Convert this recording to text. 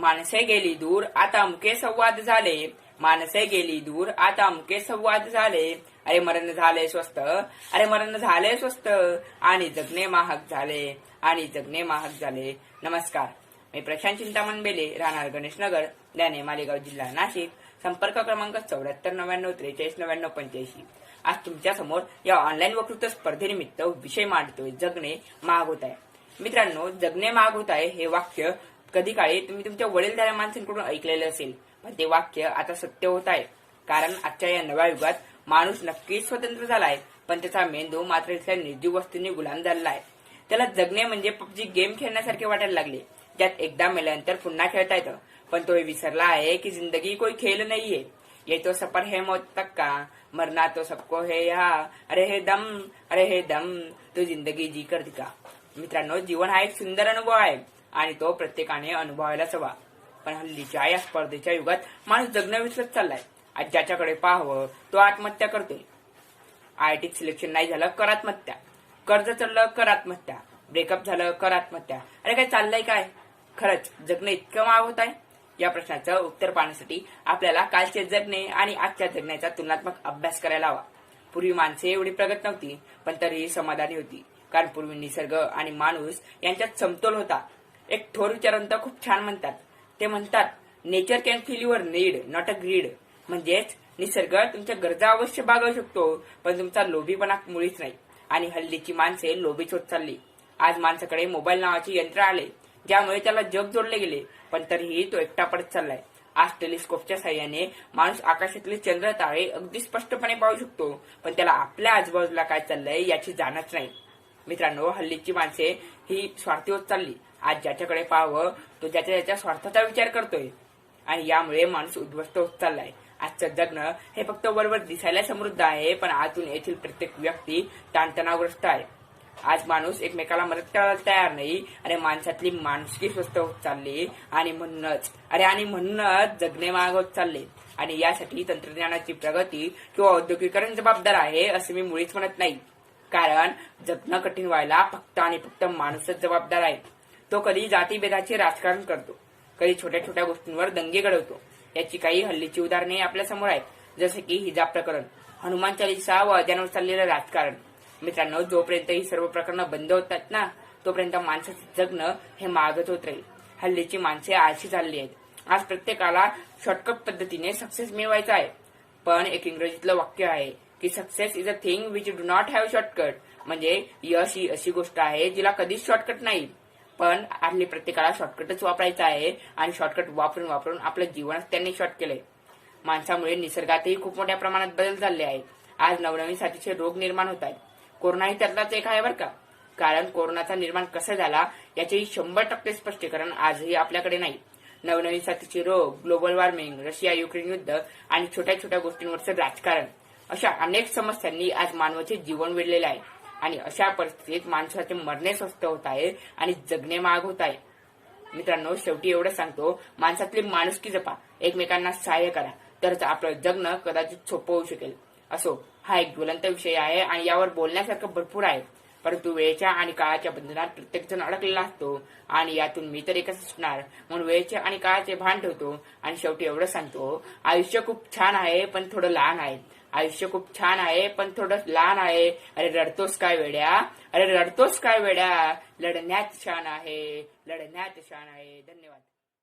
माणसे गेली दूर आता अमके संवाद झाले. माणसे गेली दूर आता अमके संवाद झाले. अरे मरण झाले स्वस्त अरे मरण झाले स्वस्त आणि जगणे महाग झाले. आणि जगणे महाग झाले. नमस्कार. मी प्रशांत चिंतामण बेले राहणार गणेशनगर ध्याने मालेगाव जिल्हा नाशिक. संपर्क क्रमांक चौऱ्याहत्तर नव्याण्णव त्रेचाळीस नव्याण्णव पंच्याऐंशी. आज तुमच्यासमोर या ऑनलाईन वक्तृत्व स्पर्धेनिमित्त विषय मांडतोय जगणे महाग होत आहे. मित्रांनो जगणे महाग होत आहे हे वाक्य कधी काळी तुम्ही तुमच्या वडीलधाऱ्या माणसांकडून ऐकलेलं असेल पण ते वाक्य आता सत्य होत आहे. कारण आजच्या या नव्या युगात माणूस नक्कीच स्वतंत्र झालाय पण त्याचा मेंदू मात्र इथल्या निर्जीव वस्तूंनी गुलाम झालेला आहे. त्याला जगणे म्हणजे पबजी गेम खेळण्यासारखे वाटायला लागले. ज्यात एकदा मेल्यानंतर पुन्हा खेळता येतं. पण तो हे विसरला आहे की जिंदगी कोई खेळ नाहीये. ये तो सफर है मौत तक का? मरना तो सबको है या अरे हे दम अरे हे दम तो जिंदगी जी कर दिका मित्रांनो जीवन हा एक सुंदर अनुभव आहे. आणि तो प्रत्येकाने अनुभवायलाच हवा पण हल्लीच्या या स्पर्धेच्या युगात माणूस जगणं विसरत चाललाय. आणि ज्याच्याकडे पाहावं तो आत्महत्या करतोय. आयटीत सिलेक्शन नाही झालं कर आत्महत्या. कर्ज चाललं कर आत्महत्या. ब्रेकअप झालं कर आत्महत्या. अरे काय चाललंय काय? खरंच जगणं इतकं महाग होत आहे. या प्रश्नाचं उत्तर पाहण्यासाठी आपल्याला कालचे जगणे आणि आजच्या जगण्याचा तुलनात्मक अभ्यास करायला हवा. पूर्वी माणसे एवढी प्रगत नव्हती पण तरीही समाधानी होती. कारण पूर्वी निसर्ग आणि माणूस यांच्यात समतोल होता. एक थोर विचारवंत खूप छान म्हणतात. ते म्हणतात nature can feel your need not a greed म्हणजेच निसर्ग तुमच्या गरजा अवश्य भागवू शकतो पण तुमचा लोभीपणा मुळीच नाही. आणि हल्लीची माणसे लोभीच होत चालली. आज माणसाकडे मोबाईल नावाचे यंत्र आले ज्यामुळे त्याला जग जोडले गेले पण तरीही तो एकटा पडत चाललाय. आज टेलिस्कोपच्या साह्याने माणूस आकाशातले चंद्र तारे अगदी स्पष्टपणे पाहू शकतो पण त्याला आपल्या आजूबाजूला काय चाललंय याची जाणच नाही. मित्रांनो हल्लीची माणसे ही स्वार्थी होत चालली. आज ज्याच्याकडे पाहावं तो ज्याच्या ज्याच्या स्वार्थाचा विचार करतोय. आणि यामुळे माणूस उद्ध्वस्त होत चाललाय. आजचं जगणं हे फक्त वरवर दिसायला समृद्ध आहे पण आतून येथील प्रत्येक व्यक्ती ताणतणावग्रस्त आहे. आज माणूस एकमेकाला मदत करायला तयार नाही आणि माणसातली माणुसकी स्वस्त होत चालली आणि म्हणूनच अरे आणि म्हणूनच जगणे माग होत चालले. आणि यासाठी तंत्रज्ञानाची प्रगती किंवा औद्योगिकरण जबाबदार आहे असं मी मुळीच म्हणत नाही. कारण जगणं कठीण व्हायला फक्त आणि फक्त माणूसच जबाबदार आहे. तो कधी जातीभेदाचे राजकारण करतो. कधी छोट्या छोट्या गोष्टींवर दंगे घडवतो. याची काही हल्लीची उदाहरणे आपल्यासमोर आहेत. जसे की हिजाब प्रकरण. हनुमान चालिसा व अजानवर चाललेलं राजकारण. मित्रांनो जोपर्यंत ही सर्व प्रकरणं बंद होतात ना तोपर्यंत माणसाचं जगणं हे मागत होत राहील. हल्लीची माणसे आळशी झालेली आहेत. आज प्रत्येकाला शॉर्टकट पद्धतीने सक्सेस मिळवायचा आहे. पण एक इंग्रजीतलं वाक्य आहे की success is a thing which do not have shortcut म्हणजे यश ही अशी गोष्ट आहे जिला कधीच शॉर्टकट नाही. पण आपली प्रत्येकाला शॉर्टकटच वापरायचा आहे आणि शॉर्टकट वापरून वापरून आपलं जीवनच त्यांनी शॉर्ट केलंय. माणसामुळे निसर्गातही खूप मोठ्या प्रमाणात बदल झाले आहेत. आज नवनवीन साथीचे रोग निर्माण होत आहेत. कोरोनाही त्यातलाच एक आहे बरं का. कारण कोरोनाचा निर्माण कसा झाला याचेही शंभर टक्के स्पष्टीकरण आजही आपल्याकडे नाही. नवनवीन साथीचे रोग ग्लोबल वॉर्मिंग रशिया युक्रेन युद्ध आणि छोट्या छोट्या गोष्टींवरचं राजकारण. अशा अनेक समस्यांनी आज मानवाचे जीवन वेढलेले आहे. आणि अशा परिस्थितीत माणसाचे मरणे स्वस्त होत आहे आणि जगणे महाग होत आहे. मित्रांनो शेवटी एवढं सांगतो माणसातली माणुसकी जपा एकमेकांना सहाय्य करा तरच आपलं जगणं कदाचित सोपं होऊ शकेल. असो हा एक ज्वलंत विषय आहे आणि यावर बोलण्यासारखं भरपूर आहे. परंतु वेळेच्या आणि काळाच्या बंधनात प्रत्येक जण अडकलेला असतो आणि यातून मी तर एकच असणार म्हणून वेळेचे आणि काळाचे भान ठेवतो आणि शेवटी एवढं सांगतो आयुष्य खूप छान आहे पण थोडं लहान आहे. आयुष्य खूप छान आहे पण थोडं लहान आहे. अरे रडतोस काय वेड्या? अरे रडतोस काय वेड्या? लढण्यात छान आहे लढण्यात छान आहे. धन्यवाद.